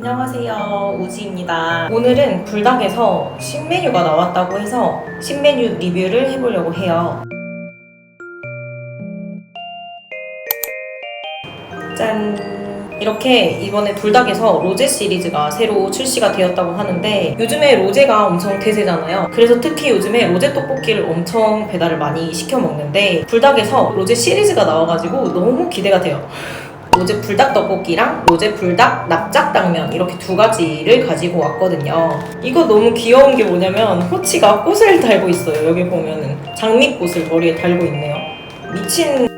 안녕하세요. 우지입니다. 오늘은 불닭에서 신메뉴가 나왔다고 해서 신메뉴 리뷰를 해보려고 해요. 짠! 이렇게 이번에 불닭에서 로제 시리즈가 새로 출시가 되었다고 하는데 요즘에 로제가 엄청 대세잖아요. 그래서 특히 요즘에 로제 떡볶이를 엄청 배달을 많이 시켜 먹는데 불닭에서 로제 시리즈가 나와가지고 너무 기대가 돼요 로제 불닭 떡볶이랑 로제 불닭 납작 당면 이렇게 두 가지를 가지고 왔거든요. 이거 너무 귀여운 게 뭐냐면 호치가 꽃을 달고 있어요. 여기 보면은 장미꽃을 머리에 달고 있네요. 미친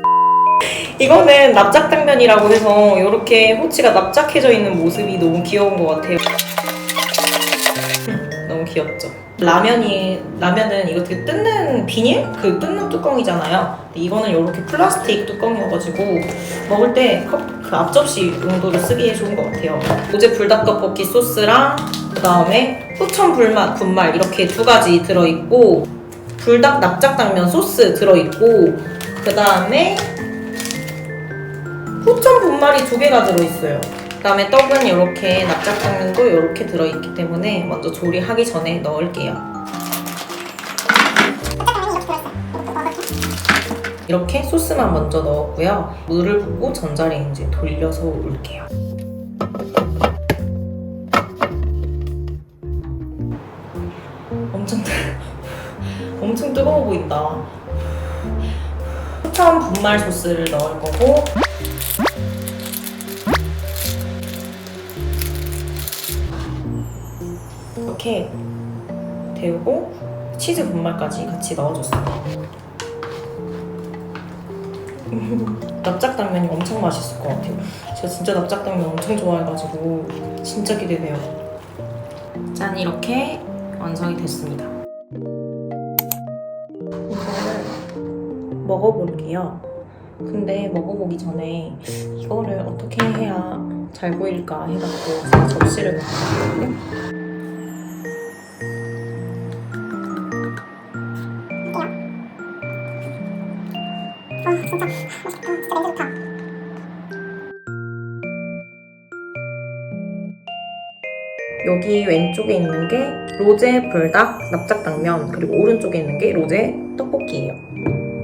이거는 납작 당면이라고 해서 이렇게 호치가 납작해져 있는 모습이 너무 귀여운 것 같아요. 귀엽죠. 라면이 라면은 이거 되게 뜯는 비닐 그 뜯는 뚜껑이잖아요. 근데 이거는 이렇게 플라스틱 뚜껑이어가지고 먹을 때그 앞접시 용도로 쓰기에 좋은 것 같아요. 로제 불닭 떡볶이 소스랑 그 다음에 후천 불맛 분말 이렇게 두 가지 들어있고 불닭 납작당면 소스 들어있고 그 다음에 후천 분말이 두 개가 들어있어요. 그 다음에 떡은 이렇게 납작당면도 이렇게 들어있기 때문에 먼저 조리하기 전에 넣을게요. 이렇게 소스만 먼저 넣었고요. 물을 붓고 전자레인지에 돌려서 올게요. 엄청 뜨, 엄청 뜨거워 보인다. 후천 분말 소스를 넣을 거고 이렇게 데우고 치즈 분말까지 같이 넣어줬어요. 납작당면이 엄청 맛있을 것 같아요. 제가 진짜 납작당면 엄청 좋아해가지고 진짜 기대돼요. 짠 이렇게 완성이 됐습니다. 이거를 먹어볼게요. 근데 먹어보기 전에 이거를 어떻게 해야 잘 보일까 해갖고 제가 접시를 갖고 아 진짜 냄새 좋다 여기 왼쪽에 있는 게 로제 불닭 납작당면 그리고 오른쪽에 있는 게 로제 떡볶이에요.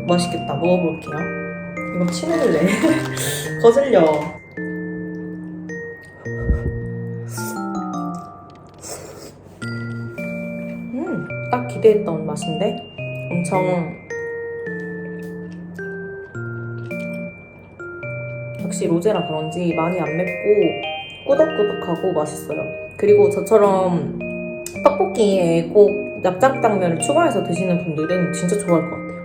맛있겠다. 먹어볼게요. 이거 치울래? 거슬려. 음, 딱 기대했던 맛인데 엄청 역시 로제라 그런지 많이 안 맵고 꾸덕꾸덕하고 맛있어요. 그리고 저처럼 떡볶이에 꼭 납작당면을 추가해서 드시는 분들은 진짜 좋아할 것 같아요.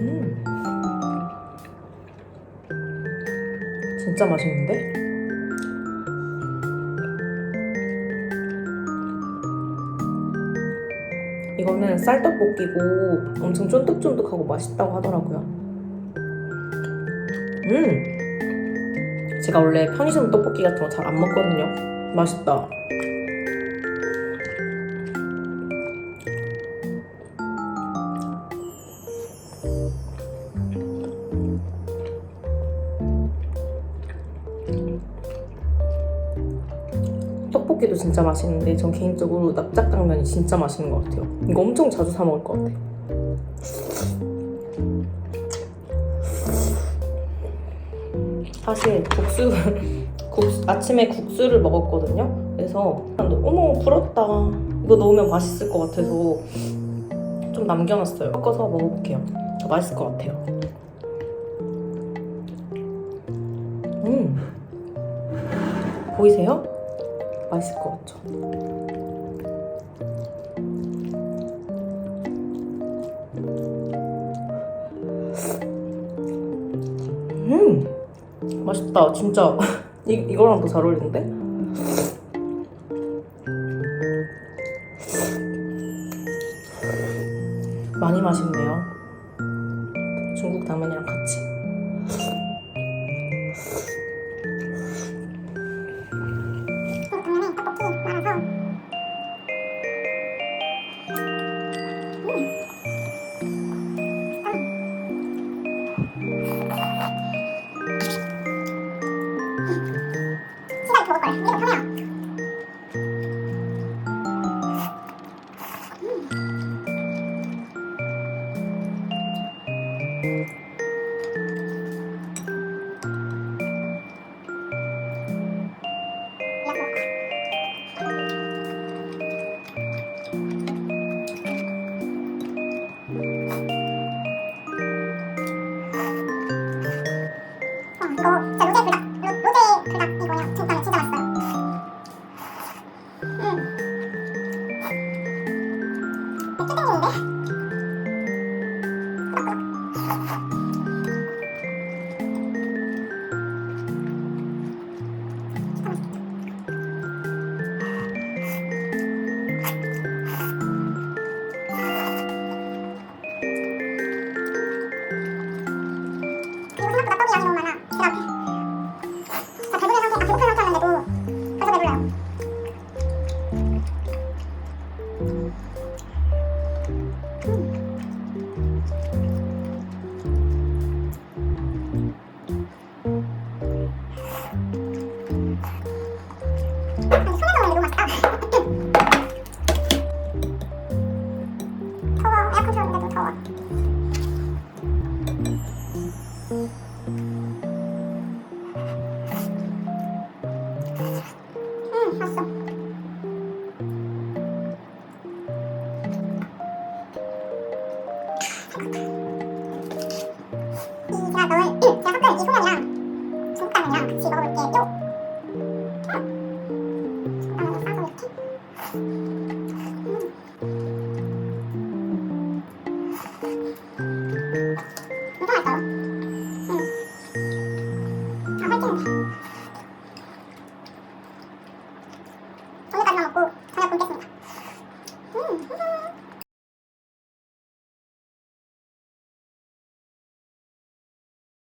음. 진짜 맛있는데? 거는 쌀떡볶이고 엄청 쫀득쫀득하고 맛있다고 하더라고요. 음! 제가 원래 편의점 떡볶이 같은 거 잘 안 먹거든요. 맛있다. 떡볶이도 진짜 맛있는데 전 개인적으로 납작당면이 진짜 맛있는 것 같아요. 이거 엄청 자주 사 먹을 것 같아. 사실 국수, 국수 아침에 국수를 먹었거든요. 그래서 어머 불었다. 이거 넣으면 맛있을 것 같아서 좀 남겨놨어요. 섞어서 먹어볼게요. 더 맛있을 것 같아요. 음 보이세요? 맛있을 것 같죠? 음 맛있다 진짜 이, 이거랑 더 잘 어울리는데? 많이 맛있네요 먹어요. 이게 더편 Mm-hmm. 아,